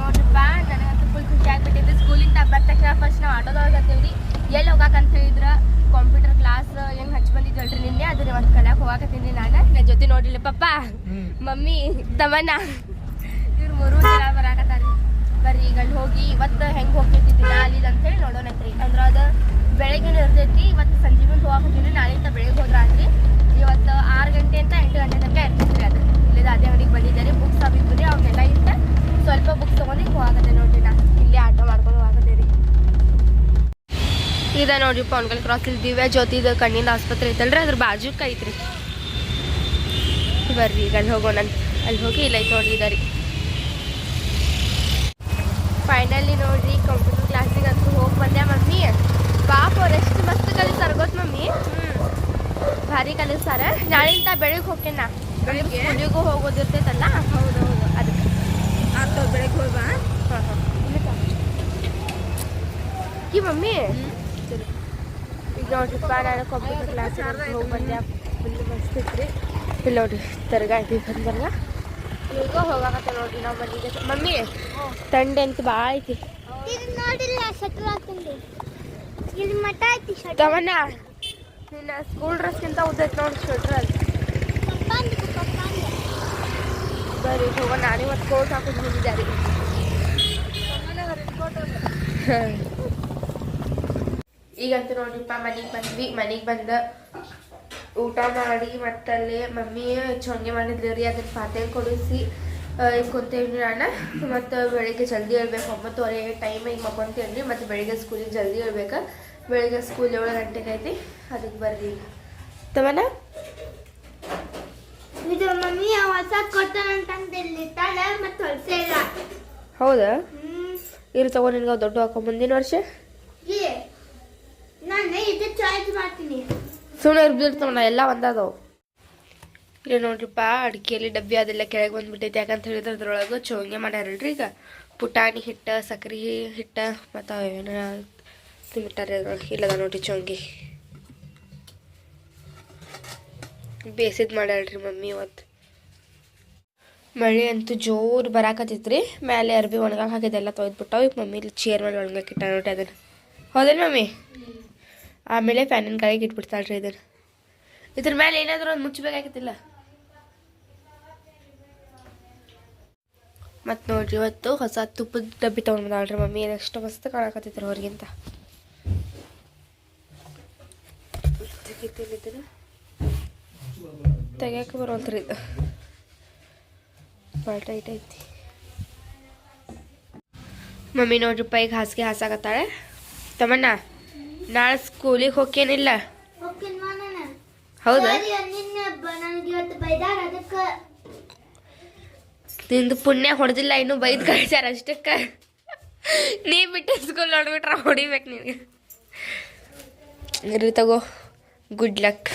ನೋಡ್ರಿಪ್ಪ ನನಗಂತೂ ಫುಲ್ ಖುಷಿ ಆಗ್ಬಿಟ್ಟಿದೆ. ಸ್ಕೂಲಿಂದ ಬಂದ ತಕ್ಷಣ ಫಸ್ಟ್ ನಾವು ಆಟೋದೊಳಗೆ ಹತ್ತೀವ್ರಿ. ಎಲ್ಲಿ ಹೋಗಾಕಂತ ಹೇಳಿದ್ರ ಕಂಪ್ಯೂಟರ್ ಕ್ಲಾಸ್ ಹೆಂಗ್ ಹಚ್ಚಿ ಬಂದಿದ್ದಲ್ರಿ ನಿನ್ನೆ? ಅದನ್ನ ಒಂದು ಕಲ್ಯಾಕ್ ಹೋಗಾಕತ್ತೀನಿ ನಾನು ನನ್ನ ಜೊತೆ ನೋಡಿಲ್ಲ ಪಪ್ಪ ಮಮ್ಮಿ ತಮ್ಮಣ್ಣ. ಇವ್ರು ಮೂರು ಜನ ಬರಾಕತ್ತಾರಿ. ಬರ್ರಿ ಈಗ ಅಲ್ಲಿ ಹೋಗಿ ಇವತ್ತು ಹೆಂಗೆ ಹೋಗ್ತೈತಿ ದಿನ ಅಲ್ಲಿ ಅಂತ ಹೇಳಿ ನೋಡೋಣತ್ರಿ. ಅಂದ್ರ ಅದು ಬೆಳಗ್ಗೆ ಇರ್ತೈತಿ ಇವತ್ತು ಸಂಜೆ ಮುಂದೆ ಹೋಗಾಕತ್ತೀನಿ ನಾಳೆಯಿಂದ ಬೆಳಗ್ಗೆ ಹೋದ್ರಾತ್ರಿ ಇವತ್ತು ಆರು ಗಂಟೆ ಅಂತ ಎಂಟು ಗಂಟೆ ತನಕ ಇರ್ತೈತ್ರಿ ಅದು. ಇಲ್ಲಿದ ಅದೇ ಅಂಗಡಿಗೆ ಬಂದಿದ್ದಾರೆ ಬುಕ್ಸ್ ಅವಿದ್ರಿ ಅವನ್ನೆಲ್ಲ ಇಟ್ಟು ಸ್ವಲ್ಪ ಬುಕ್ಸ್ ತಗೊಂಡು ಹೋಗತ್ತೆ ನೋಡ್ರಿ ನಾ ಇಲ್ಲಿ ಆಟೋ ಮಾಡ್ಕೊಂಡು ಹೋಗತ್ತೆ ರೀ ಇದ ನೋಡ್ರಿ ಪೌನ್ಗಲ್ ಕ್ರಾಸ್ ಇಲ್ಲಿ ದಿವ್ಯ ಜ್ಯೋತಿದ ಕಣ್ಣಿನ ಆಸ್ಪತ್ರೆ ಐತಲ್ರಿ ಅದ್ರ ಬಾಜುಕ್ ಐತ್ರಿ ಬರ್ರಿ ಈಗ ಅಲ್ಲಿ ಹೋಗೋಣ ಅಲ್ಲಿ ಹೋಗಿ ಇಲ್ಲ ಐತೆ ನೋಡ್ರಿ ಇದ ರೀ ಫೈನಲಿ ನೋಡ್ರಿ ಕಂಪ್ಯೂಟರ್ ಕ್ಲಾಸಿಗೆ ಅಂತೂ ಹೋಗಿ ಬಂದೆ ಮಮ್ಮಿ. ಪಾಪ ಅವ್ರು ಎಷ್ಟು ಮಸ್ತ್ ಕಲಿಸ್ತಾರ ಗೊತ್ತ ಮಮ್ಮಿ? ಹ್ಞೂ ಭಾರಿ ಕಲಿಸ್ತಾರ. ನಾಳಿಂದ ಬೆಳಿಗ್ಗೆ ಹೋಗ್ತೇನೆ ನಾ. ಬೆಳಿಗ್ಗೆ? ಸ್ಕೂಲಿಗೂ ಹೋಗೋದಿರ್ತೈತಲ್ಲ? ಹೌದು ಹೌದು. ಅದಕ್ಕೆ. ಆಗ್ತಾವ ಬೆಳಗ್ಗೆ ಹೋಗಿ ಬಾ ಹಾಂ. ಹಾಂ ಈ ಮಮ್ಮಿ? ನೋಡ್ರಿಪ್ಪ ನಾನು ಕಂಪ್ಯೂಟರ್ ಕ್ಲಾಸ್ ಹೋಗಿ ಬಂದೆ. ಫುಲ್ ಮಸ್ತ್ ಐತ್ರಿ ಇಲ್ಲಿ ನೋಡ್ರಿ ಐತಿ ಬಂದರ್ಗ ಈಗ ಹೋಗಾಕತ್ತ ನೋಡ್ರಿ ನಾವು ಮನೆಗೆ. ಮಮ್ಮಿ ತಂಡೆ ಅಂತ ಭಾಳ ಐತಿ. ನೋಡಿಲ್ಲ ಶಟ್ರ್ ಹಾಕೊಂಡು ಇಲ್ಲಿ ಮಠ ಐತಿ ಶಟ್ರ್ ತವಣ್ಣ ನಿನ್ನ ಸ್ಕೂಲ್ ಡ್ರೆಸ್ಗಿಂತ ಉದ್ದೈತೆ ನೋಡಿ ಪಪ್ಪ ಅಂದ ಬರ್ರಿ ಹೋಗೋಣ ನಾನೇ ಮತ್ತು ಕೋಟ್ ಹಾಕೊಂಡು ಬಂದಿದ್ದಾರೆ ಈಗಂತೂ ನೋಡ್ರಿಪ್ಪ ಮನೆಗೆ ಬಂದ್ವಿ. ಮನೆಗೆ ಬಂದ ಊಟ ಮಾಡಿ ಮತ್ತಲ್ಲಿ ಮಮ್ಮಿ ಚೊಂಗೆ ಮಾಡಿದ್ಲು ರೀ ಅದನ್ನ ಪಾತ್ರೆ ಕೊಡಿಸಿ ಕುಂತೇವ್ರಿ ನಾನು ಮತ್ತು ಬೆಳಿಗ್ಗೆ ಜಲ್ದಿ ಹೇಳ್ಬೇಕು ಒಂಬತ್ತುವರೆ ಟೈಮ್ ಈಗ ಮಕ್ಕೊಂತೇವ್ರಿ ಮತ್ತು ಬೆಳಿಗ್ಗೆ ಸ್ಕೂಲಿಗೆ ಜಲ್ದಿ ಹೇಳ್ಬೇಕು ಬೆಳಿಗ್ಗೆ ಸ್ಕೂಲ್ ಏಳು ಗಂಟೆಗೆ ಐತಿ ಅದಕ್ಕೆ ಬರ್ರಿ ತಮ್ಮನ ಇದು ಮಮ್ಮಿ ಹೊಸ ಕೊಡ್ತಾನಂತಂದು ಇಲ್ಲಿ ತಾಳೆ ಮತ್ತೆ ಇಲ್ಲ. ಹೌದಾ? ಇರು ತಗೋ ನಿನ್ಗೆ ದೊಡ್ಡ ಹಾಕೋ ಮುಂದಿನ ವರ್ಷ ಈ ನಾನು ಇದು ಚಾಯ್ಸ್ ಮಾಡ್ತೀನಿ ಸುಮ್ಮನೆ ಇರ್ಬಿಡ್ತಾವಣ್ಣ ಎಲ್ಲ ಒಂದಾದವು. ಇಲ್ಲ ನೋಡ್ರಿಪ್ಪ, ಅಡಿಕೆಯಲ್ಲಿ ಡಬ್ಬಿ ಅದೆಲ್ಲ ಕೆಳಗೆ ಬಂದ್ಬಿಟ್ಟೈತೆ. ಯಾಕಂತ ಹೇಳಿದ್ರೆ ಅದ್ರೊಳಗೆ ಚೋಂಗೆ ಮಾಡ್ಯಾರಲ್ರಿ ಈಗ. ಪುಟಾಣಿ ಹಿಟ್ಟು, ಸಕ್ರೆ ಹಿಟ್ಟು, ಮತ್ತು ಏನೋ ತಿಂಬಿಟ್ಟಾರೆ ಅದ್ರೊಳಗೆ. ಇಲ್ಲದ ನೋಡ್ರಿ ಚೋಂಗಿ. ಬೇಸಿದ್ ಮಾಡ್ಯಾಳ್ರಿ ಮಮ್ಮಿ ಇವತ್ತು. ಮಳೆ ಅಂತೂ ಜೋರು ಬರಾಕತ್ತೈತ್ರಿ. ಮೇಲೆ ಅರ್ಬಿ ಒಣಗಾಕ ಹಾಕಿದೆಲ್ಲ ತೊಯ್ದ್ಬಿಟ್ಟಾವ. ಈಗ ಮಮ್ಮಿ ಇಲ್ಲಿ ಚೇರ್ ಮೇಲೆ ಒಣಗಾಕಿಟ್ಟ ನೋಡಿ ನೋಡ್ರಿ ಅದನ್ನು. ಹೌದೇನು ಮಮ್ಮಿ? ಆಮೇಲೆ ಫ್ಯಾನಿನ ಕಾಯಿಗೆ ಇಟ್ಬಿಡ್ತಾಳ್ರಿ ಇದನ್ನು ಇದ್ರ ಮೇಲೆ ಏನಾದರೂ ಒಂದು ಮುಚ್ಚಬೇಕಾಗಿತ್ತಿಲ್ಲ ಮತ್ತು ನೋಡ್ರಿ, ಇವತ್ತು ಹೊಸ ತುಪ್ಪದ ಡಬ್ಬಿ ತೊಗೊಂಡು ಬಂದಾಳ್ರಿ ಮಮ್ಮಿ ಎಷ್ಟು ಮಸ್ತ್ ಕಾಣಕತ್ತಿದ್ರು ಅವ್ರಿಗಿಂತ. ತೆಗಿಯಕ್ಕೆ ಬರುವಂತ್ರಿ ಇದು. ಭಾಳ ಟೈಟ್ ಐತಿ. ಮಮ್ಮಿ ನೋಡ್ರಿ, ಪೈಗೆ ಹಾಸಿಗೆ ಹಾಸಾಕತ್ತಾಳೆ. ತಮ್ಮಣ್ಣ? ನಾಳೆ ಸ್ಕೂಲಿಗೆ ಹೋಗ್ಕೇನಿಲ್ಲ ಹೌದಾ? ನಿಂದು ಪುಣ್ಯ ಹೊಡೆದಿಲ್ಲ ಇನ್ನು ಬೈದ್ ಕಳ್ಸ್ಯಾರ ಅಷ್ಟಕ್ಕೆ. ನೀ ಬಿಟ್ಟ ಸ್ಕೂಲ್ ನೋಡ್ಬಿಟ್ರೆ ಹೊಡಿಬೇಕು ನಿನಗೆ. ಇರ್ರಿ ತಗೋ ಗುಡ್ ಲಕ್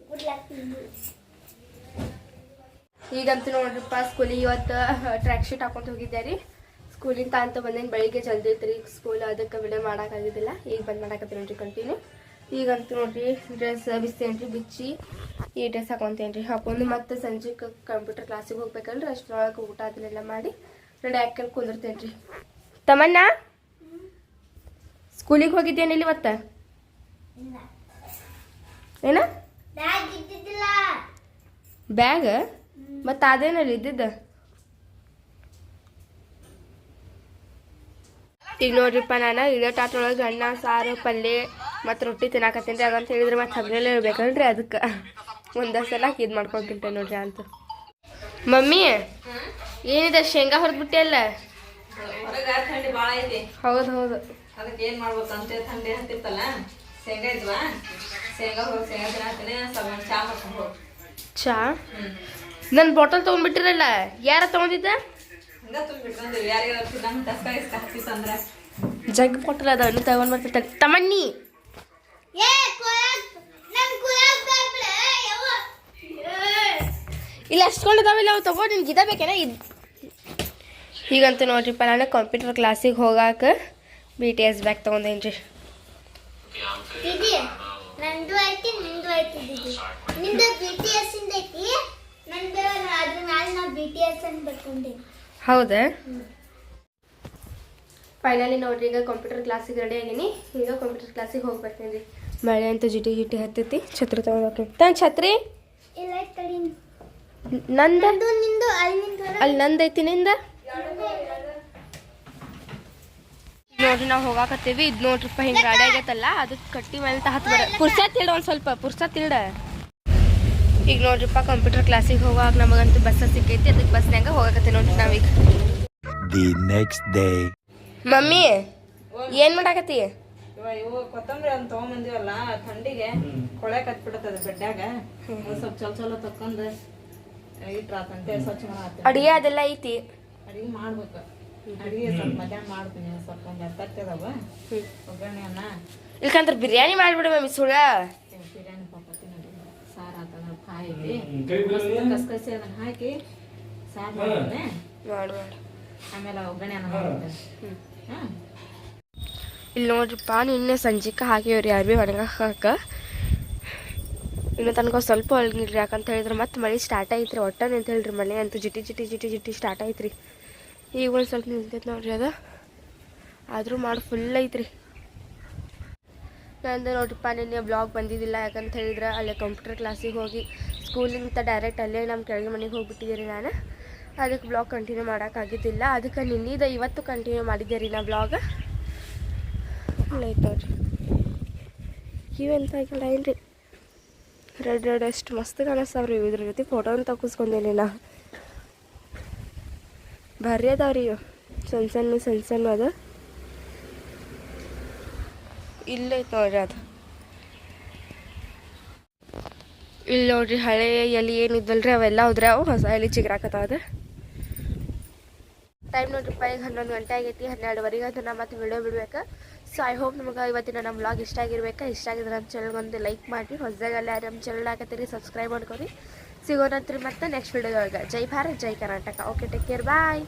ಗುಡ್ ಲಕ್ ಈಗಂತೂ ನೋಡ್ರಿಪ್ಪ ಸ್ಕೂಲಿಗೆ ಇವತ್ತು ಟ್ರ್ಯಾಕ್ ಶೀಟ್ ಹಾಕೊಂಡು ಹೋಗಿದ್ದೆ ರೀ. ಸ್ಕೂಲಿಂದ ಅಂತ ಬಂದೇನು ಬೆಳಿಗ್ಗೆ ಜಲ್ದಿ ಐತ್ರಿ ಸ್ಕೂಲ್ ಅದಕ್ಕೆ ವಿಡಿಯೋ ಮಾಡೋಕ್ಕಾಗಿದ್ದಿಲ್ಲ. ಈಗ ಬಂದು ಮಾಡಾಕತ್ತೀನಿ ನೋಡ್ರಿ ಕಂಟಿನ್ಯೂ ಈಗಂತೂ ನೋಡ್ರಿ ಡ್ರೆಸ್ ಬಿಸ್ತೇನ್ರಿ ಬಿಚ್ಚಿ ಈ ಡ್ರೆಸ್ ಹಾಕೊತೇನೆ ರೀ ಹಾಕೊಂಡು ಮತ್ತೆ ಸಂಜೆ ಕಂಪ್ಯೂಟರ್ ಕ್ಲಾಸಿಗೆ ಹೋಗ್ಬೇಕಲ್ರಿ. ಅಷ್ಟರೊಳಗೆ ಊಟ ಅದನ್ನೆಲ್ಲ ಮಾಡಿ ರೆಡಿ ಹಾಕಲ್ ಕುಂದಿರ್ತೇನೆ ರೀ ತಮ್ಮಣ್ಣ? ಸ್ಕೂಲಿಗೆ ಹೋಗಿದ್ದೇನಿಲ್ಲ ಇವತ್ತು? ಏನ? ಬ್ಯಾಗ್ ಮತ್ತೆ ಬ್ಯಾಗ್? ಮತ್ತು ಅದೇನಲ್ಲಿ ಇದ್ದಿದ್ದ? ಈಗ ನೋಡ್ರಿಪ್ಪ ನಾನು ಇದೇ ಟಾಟೊಳಗೆ ಅನ್ನ ಸಾರು ಪಲ್ಯ ಮತ್ತು ರೊಟ್ಟಿ ತಿನ್ನಾಕತ್ತೀನಿ ಅದಂತ ಹೇಳಿದ್ರೆ ಮತ್ತೆ ಹಗಲೆಲ್ಲ ಇರ್ಬೇಕಲ್ರಿ ಅದಕ್ಕೆ. ಒಂದೇ ಸಲ ಇದು ಮಾಡ್ಕೊಂಡ್ಬಿಟ್ಟೆ ನೋಡ್ರಿ ಅಂತ. ಮಮ್ಮಿ ಏನಿದೆ ಶೇಂಗಾ ಹೊರದ್ಬಿಟ್ಟೆ ಅಲ್ಲ? ಹೌದು ಹೌದು. ಅದಕ್ಕೆ ಏನ್ ಮಾಡ್ಬೇಕು ಅಂತ ಥಂಡಿ ಹತ್ತಿತ್ತಲ್ಲ ಶೇಂಗಾ ಇದ್ವಾ? ಶೇಂಗಾ ಹೋಗಿ ಶೇಂಗಾ ತಿನ್ನತ್ತೀನಿ ಸ್ವಲ್ಪ ಚಾ ಮಾಡ್ಕೊಂಡು ಹೋಗಿ. ಚಾ? ನನ್ನ ಬಾಟಲ್ ತೊಗೊಂಡ್ಬಿಟ್ಟಿರಲ್ಲ ಯಾರ ತೊಗೊಂಡಿದ್ದ? ಜಗ್ ಬಾಟಲ್ ಅದನ್ನು ತಗೊಂಡ್ ಬರ್ತಿರ್ತಾನೆ ತಮ್ಮಣ್ಣಿ! ಇಲ್ಲ ಅಷ್ಟೊಂದಿದಾವಿಲ್ಲ ಅವು ತಗೋ ನಿನ್ಗೆ ಇದ ಬೇಕೇನ? ಇದು ಈಗಂತೂ ನೋಡ್ರಿಪ್ಪ ನಾನು ಕಂಪ್ಯೂಟರ್ ಕ್ಲಾಸಿಗೆ ಹೋಗಾಕ ಬಿ ಟಿ ಎಸ್ ಬ್ಯಾಗ್ ತಗೊಂಡೇನ್ರಿ ನಂದು ಐತಿ ನಿಂದು ಐತಿ ನಿಂದು ಬಿ ಟಿ ಎಸ್ ಇಂದ ಐತಿ ನಂದು ಅದ್ರ ಮ್ಯಾಲ ನಾವು ಬಿ ಟಿ ಎಸ್ ಅಂತ ಬರ್ಕೊಂಡೇನಿ. ಹೌದಾ? ಫೈನಲಿ ನೋಡ್ರಿ ಈಗ ಕಂಪ್ಯೂಟರ್ ಕ್ಲಾಸಿಗೆ ರೆಡಿ ಆಗೀನಿ. ಈಗ ಕಂಪ್ಯೂಟರ್ ಕ್ಲಾಸಿಗೆ ಹೋಗಿ ಬರ್ತೀನಿ ರೀ ಮಳೆ ಅಂತ ಜಿಟಿ ಜಿಟಿ ಹತ್ತೈತಿ. ಛತ್ರಿ ತಗೊಂಡು ತನ್ ಛತ್ರಿ? ನಂದ? ಅಲ್ಲಿ ನಿಂದು ಅಲ್ಲಿ ನಂದೈತಿ ನಿಂದ? ನೋಡ್ರಿ, ನಾವು ಹೋಗಾಕತ್ತೀವಿ. ಇದು ನೋಡ್ರಿಪ್ಪ ಹಿಂಗೆ ಗಾಡಿ ಆಗೈತಲ್ಲ ಅದಕ್ಕೆ ಕಟ್ಟಿ ಮೇಲೆ ಹತ್ತು ಬರ ಪುರ್ಸತ್ ತಿಳ್ ಒಂದು ಸ್ವಲ್ಪ, ಪುರ್ಸತ್ ಇಲ್ಡ ಈಗ ನೋಡ್ರಿಪ್ಪ ಕಂಪ್ಯೂಟರ್ ಕ್ಲಾಸಿಗೆ ಹೋಗುವಾಗ ನಮಗಂತೂ ಬಸ್ ಸಿಕ್ಕೈತಿ ಅದಕ್ಕೆ ಬಸ್ನಾಗ ಹೋಗಕತ್ತೆ ನೋಡ್ರಿ ನಾವೀಗ. ದಿ ನೆಕ್ಸ್ಟ್ ಡೇ ಮಮ್ಮಿ ಏನು ಮಾಡಾಕತ್ತಿ? ಇವ ಕೊತ್ತಂಬರಿ ಅಂತ ತೊಗೊಂಬಂದಿವಲ್ಲ ಥಂಡಿಗೆ ಕೊಳೆ ಕತ್ಬಿಡತ್ತದ ಬೆಡ್ಡಾಗ ಅವು ಸ್ವಲ್ಪ ಚಲೋ ಚಲೋ ತಕ್ಕೊಂಡ್ ಇಟ್ರಾತಂತೆ ಸ್ವಚ್ಛ ಮಾಡತ್ತೆ ಅಡಿಗೆ ಅದೆಲ್ಲ ಐತಿ? ಅಡಿಗೆ ಮಾಡ್ಬೇಕು. ಅಡಿಗೆ ಸ್ವಲ್ಪ ಮಧ್ಯಾಹ್ನ ಮಾಡ್ತೀನಿ ಸ್ವಲ್ಪ ಒಂದು ಎತ್ತತ್ತಿ ಅದಾವ. ಒಗ್ಗರಣೆ ಅನ್ನ ಇಲ್ಕಂದ್ರೆ ಬಿರಿಯಾನಿ ಮಾಡ್ಬಿಡು ಮಮ್ಮಿ ಸುಳ್ಳ ಏ, ಬಿರಿಯಾನಿ ಪಾಪ ತಿನ್ನೋದು ಸಾರು ಆತದ ಕಾಯಿ ಐತಿ ಕಸ್ಕಸಿ ಅದನ್ನ ಹಾಕಿ ಸಾರು ಮಾಡ್ತೀನಿ ಮಾಡು ಮಾಡು ಆಮೇಲೆ ಒಗ್ಗರಣೆ ಅನ್ನ ಮಾಡ್ತೀನಿ ಹ್ಮ್. ಇಲ್ಲಿ ನೋಡ್ರಿಪ್ಪ ನಿನ್ನೆ ಸಂಜಿಕ ಹಾಕಿವ್ರಿ ಅರ್ಬಿ ಒಣಗಾಕ ಇನ್ನು ತನಕ ಸ್ವಲ್ಪ ಒಳಗಿಲ್ರಿ ಯಾಕಂತ ಹೇಳಿದ್ರೆ ಮತ್ತೆ ಮಳೆ ಸ್ಟಾರ್ಟ್ ಐತ್ರಿ ಒಟ್ಟ ಅಂತ ಹೇಳ್ರಿ ಮಳೆ ಅಂತೂ ಜಿಟಿ ಜಿಟಿ ಜಿಟಿ ಜಿಟಿ ಸ್ಟಾರ್ಟ್ ಐತ್ರಿ. ಈಗ ಒಂದು ಸ್ವಲ್ಪ ನಿಂತೈತೆ ನೋಡ್ರಿ ಅದು. ಆದರೂ ಮಾಡಿ ಫುಲ್ ಐತ್ರಿ. ನಂದು ನೋಡ್ರಿಪ್ಪ ನಿನ್ನೆ ಬ್ಲಾಗ್ ಬಂದಿದ್ದಿಲ್ಲ, ಯಾಕಂತ ಹೇಳಿದ್ರೆ ಅಲ್ಲೇ ಕಂಪ್ಯೂಟರ್ ಕ್ಲಾಸಿಗೆ ಹೋಗಿ ಸ್ಕೂಲಿಂದ ಡೈರೆಕ್ಟ್ ಅಲ್ಲೇ ನಮ್ಮ ಕೆಳಗೆ ಮನೆಗೆ ಹೋಗಿಬಿಟ್ಟಿದ್ದೀರಿ ನಾನು. ಅದಕ್ಕೆ ಬ್ಲಾಗ್ ಕಂಟಿನ್ಯೂ ಮಾಡೋಕ್ಕಾಗಿದ್ದಿಲ್ಲ. ಅದಕ್ಕೆ ನಿನ್ನಿದ ಇವತ್ತು ಕಂಟಿನ್ಯೂ ಮಾಡಿದ್ದೆ ರೀ ನಾ ಬ್ಲಾಗ್ ಆಯ್ತು ನೋಡ್ರಿ. ಇವೆಂತ ಆಗಿಲ್ಲ ಏನ್ರಿ? ರೆಡ್ ರೆಡ್ ಎಷ್ಟು ಮಸ್ತ್ ಕಾಣಿಸ್ತಾವ್ರಿ. ಇದ್ರ ಜೊತೆ ಫೋಟೋನ ತಗಿಸ್ಕೊಂಡೇನಿ ನಾ. ಭಾರಿ ಅದಾವ್ರಿ ಇವು. ಸಣ್ಣ ಸಣ್ಣ ಸಣ್ಣ ಸಣ್ಣ ಅದು. ಇಲ್ಲೈತೆ ನೋಡ್ರಿ ಅದು ಇಲ್ಲಿ ನೋಡ್ರಿ ಹಳೆ ಎಲೆ ಏನಿದ್ದಲ್ರಿ ಅವೆಲ್ಲ ಹೋದ್ರಾವು ಹೊಸ ಎಲೆ ಚಿಗುರಾಕತ್ತಾವ ಟೈಮ್ ನೋಡ್ರಿ ಈಗ ಹನ್ನೊಂದು ಗಂಟೆ ಆಗೈತಿ, ಹನ್ನೆರಡುವರೆಗೆ ಅದು ನಾ ಮತ್ತೆ ವಿಡಿಯೋ ಬಿಡ್ಬೇಕು. ಸೊ ಐ ಹೋಪ್ ನಮ್ಗೆ ಇವತ್ತಿನ ನಮ್ಮ ಬ್ಲಾಗ್ ಇಷ್ಟ ಆಗಿರ್ಬೇಕು. ಇಷ್ಟ ಆಗಿದ್ರೆ ನಮ್ಮ ಚಾನಲ್ಗೆ ಒಂದು ಲೈಕ್ ಮಾಡಿ ಹೊಸದಾಗಲ್ಲ ನಮ್ಮ ಚಾನಲ್ ಹಾಕತ್ತೀರಿ ಸಬ್ಸ್ಕ್ರೈಬ್ ಮಾಡ್ಕೊರಿ. ಸಿಗೋಣಂತ್ರಿ ಮತ್ತೆ ನೆಕ್ಸ್ಟ್ ವಿಡಿಯೋದೊಳಗೆ ಜೈ ಭಾರತ್, ಜೈ Karnataka. Okay take care bye